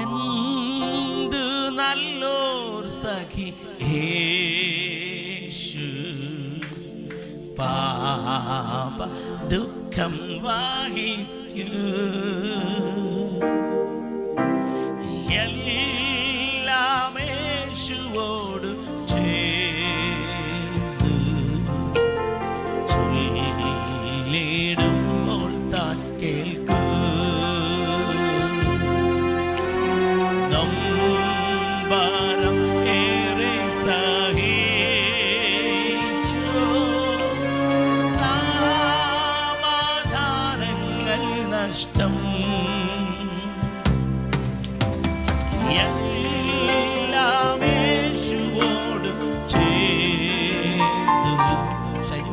എന്ത് നല്ലോർ സഖി? യേശു പാപ ദുഃഖം വാഹിക്കൂ. എല്ലാം നൊമ്പരം ഏറെ സഹിച്ചു. സമാധാനങ്ങൾ നഷ്ടം. എല്ലാം യേശുവോട് ചേർന്ന് ശരി.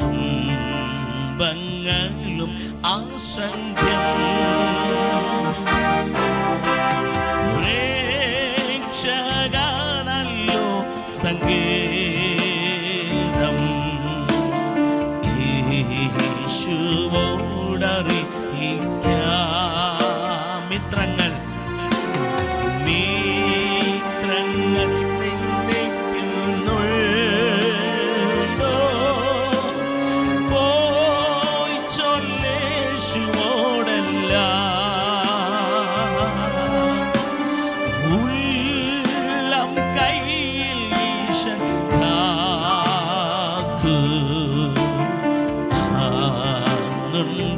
തുമ്പങ്ങളും ആസംഖ്യം. രക്ഷകനല്ലോ സംഗീതം യേശുവോടറിയിക്കാം.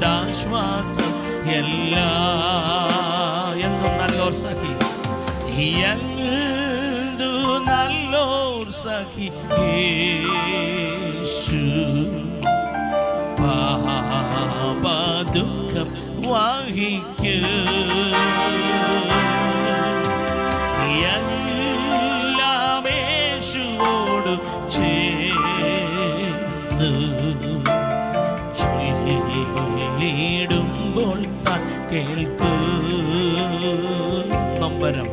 ആശ്വാസം എല്ലാ എന്തും നല്ലോർ സഖി. എന്തു നല്ലോർ സഖി പാപ ദുഃഖം വാഹിക്കൂ. എല്ലാം യേശുവോട് ചേർന്ന് ചൊല്ലിടുമ്പോൾ താൻ കേൾക്കൂ. നൊമ്പരം.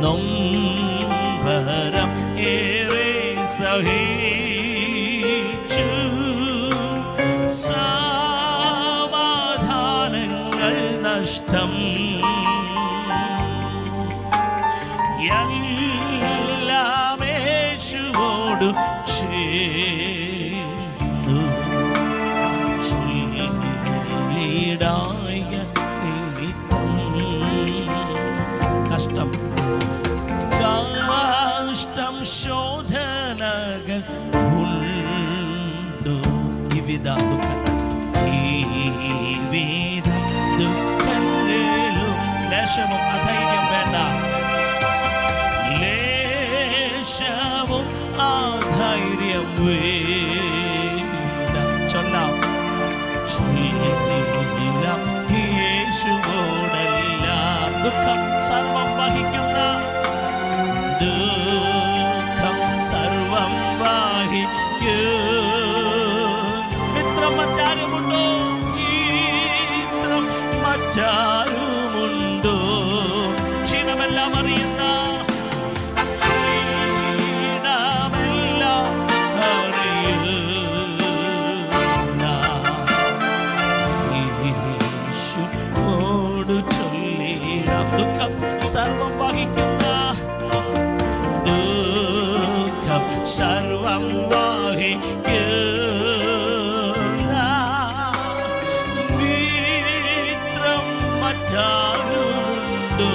നൊമ്പരം ഏറെ സഹിച്ചു. സമാധാനങ്ങൾ നഷ്ടം. എല്ലാം ശോധനകൾ ഉണ്ടു വിവിധ ദുഃഖങ്ങൾ. ഈ വിധ ദുഃഖങ്ങളും ലേശവും അധൈര്യം വേണ്ട. ലേശവും ആധൈര്യം വേണ്ട. ചൊല്ലാം. ചൊല്ലാം ദുഃഖം സർവം വഹിക്കുന്ന മറ്റാരുമുണ്ടോ ക്ഷീണമെല്ലാം അറിയുന്ന ദുഃഖം സർവം വഹിക്കുന്ന ദുഃഖം സർവം ചാടുമുണ്ടോ